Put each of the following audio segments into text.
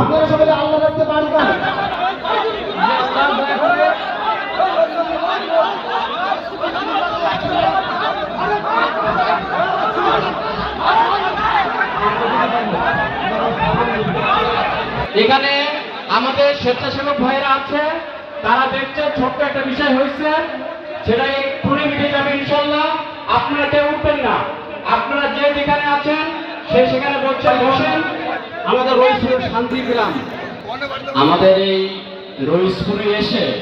আপনারা সবাই আল্লাহ রাখতে পারবেন। এখানে আমাদের স্বেচ্ছাসেবক ভাইরা আছে, তারা দেখছে ছোট্ট একটা বিষয় হয়েছে সেটা এক্ষুনি মিটে যাবে ইনশাল্লাহ আপনারা কেউ উঠবেন না। আপনারা যে যেখানে আছেন, সে সেখানে বসছেন বসেন। আমাদের রইসপুর শান্তি গ্রাম। আমাদের এই রইসপুরে এসে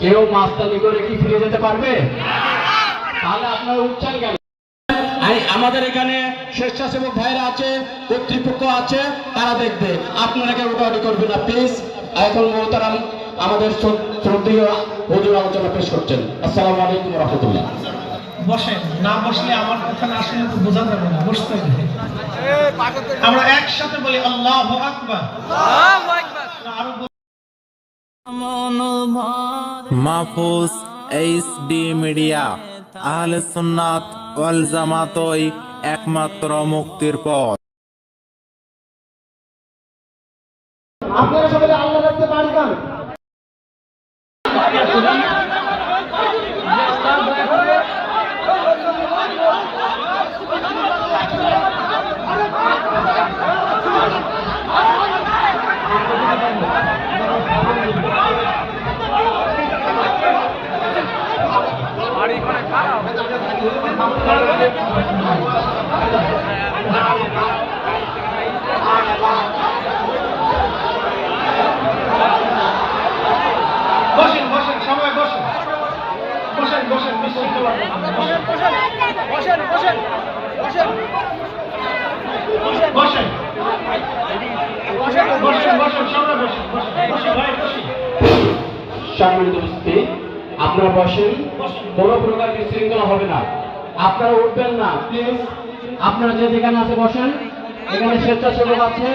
কেউ মাস্তানি করে কি ফিরে যেতে পারবে? তাহলে আপনারা উঠছেন কেন? আমাদের এখানে স্বেচ্ছাসেবক ভাইরা আছে, কর্তৃপক্ষ আছে, তারা দেখবে। আপনারা কেউ উঠাউটি করবেন না প্লিজ এখন মোহতারাম আমাদের শ্র- শ্রদ্ধেয় হুজুর আলোচনা পেশ করছেন। আসসালামু আলাইকুম রহমতুল্লাহ। বসেন না বসলে আমার কথা না শুনে তো বোঝা যাবে না বসতে হবে। আমরা একসাথে বলি আল্লাহ আকবার। মাহফুজ এইচ ডি মিডিয়া আহলে সুন্নাত ওয়াল জামাতই একমাত্র মুক্তির পথ। আপনারা বসেন বসেন সবাই বসেন। বসেন বসেন বিশৃঙ্খলা বসেন বসেন বসেন। বসেন বসেন সবাই বসেন বসেন বসেন ভাই বসেন। সম্মানিত উপস্থিতি আপনারা বসেন। কোনো প্রকার বিশৃঙ্খলা হবে না। আপনারা উঠবেন না প্লিজ আপনারা যে যেখানে আছে বসেন। এখানে স্বেচ্ছাসেবক আছে,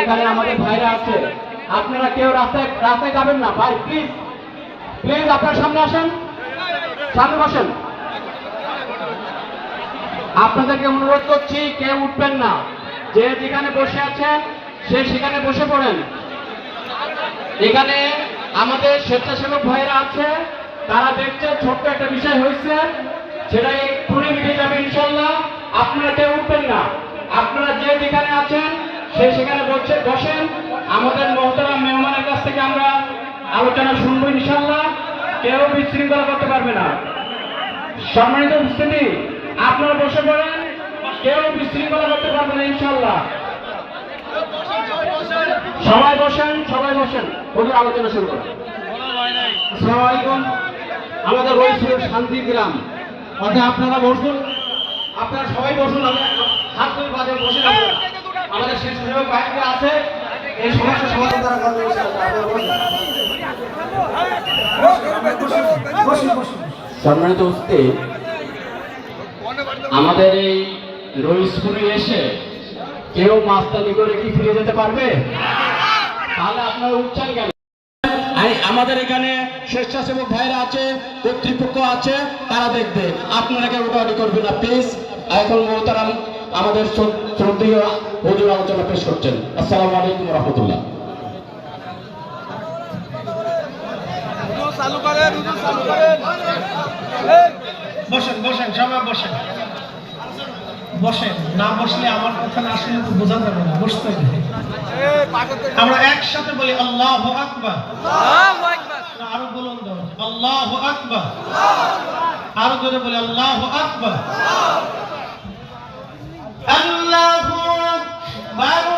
এখানে আমাদের ভাইরা আছে। আপনারা কেউ রাস্তায় রাস্তায় যাবেন না, ভাই প্লিজ প্লিজ আপনার সামনে আসেন। সামনে বসেন। আপনাদেরকে অনুরোধ করছি, কেউ উঠবেন না। যে যেখানে বসে আছেন, সে সেখানে বসে পড়েন। এখানে আমাদের স্বেচ্ছাসেবক ভাইরা আছে, তারা দেখছে ছোট্ট একটা বিষয় হয়েছে। সেটা এক্ষুনি মিটে যাবে ইনশাল্লাহ। আপনারা কেউ উঠবেন না। আপনারা যে যেখানে আছেন সে সেখানে বসে বসেন। আমাদের মহতারাম মেহমানের কাছ থেকে আমরা আলোচনা শুনব ইনশাল্লাহ। কেউ বিশৃঙ্খলা করতে পারবে না। সম্মানিত উপস্থিতি আপনারা বসে পড়েন। কেউ বিশৃঙ্খলা করতে পারবে না ইনশাল্লাহ। সবাই বসেন সবাই বসেন। ওদের আলোচনা শুরু করুন আসসালামু আলাইকুম। আমাদের রইসপুর শান্তি গ্রাম। অর্থাৎ আপনারা বসুন। আপনারা সবাই বসুন হাত ধরে বাজে বসে। আমাদের স্বেচ্ছাসেবক বাহিনী আছে। এই সমস্যা সমাধান তারা করবে। সম্মানিত উপস্থিতি, আমাদের এই রইসপুরে এসে কেউ মাস্তানি করে কি ফিরে যেতে পারবে? তাহলে আপনার উঠছেন কেন আমাদের এখানে স্বেচ্ছাসেবক ভাইরা আছে, কর্তৃপক্ষ আছে, তারা দেখবে। আপনারা কেউ উঠাউটি করবেন না প্লিজ এখন মোহতারাম, আমাদের শ্র- শ্রদ্ধেয় হুজুর আলোচনা পেশ করছেন। আসসালামু আলাইকুম রহমতুল্লাহ। বসেন বসেন সবাই বসেন। বসেন, না বসলে আমার কথা না শুনে তো বোঝা যাবে না বসতে আমরা একসাথে বলি আল্লাহ আকবার। আরও বলুন আল্লাহ আকবার। আরও করে বলি আল্লাহ আকবার। আল্লাহ আকবার।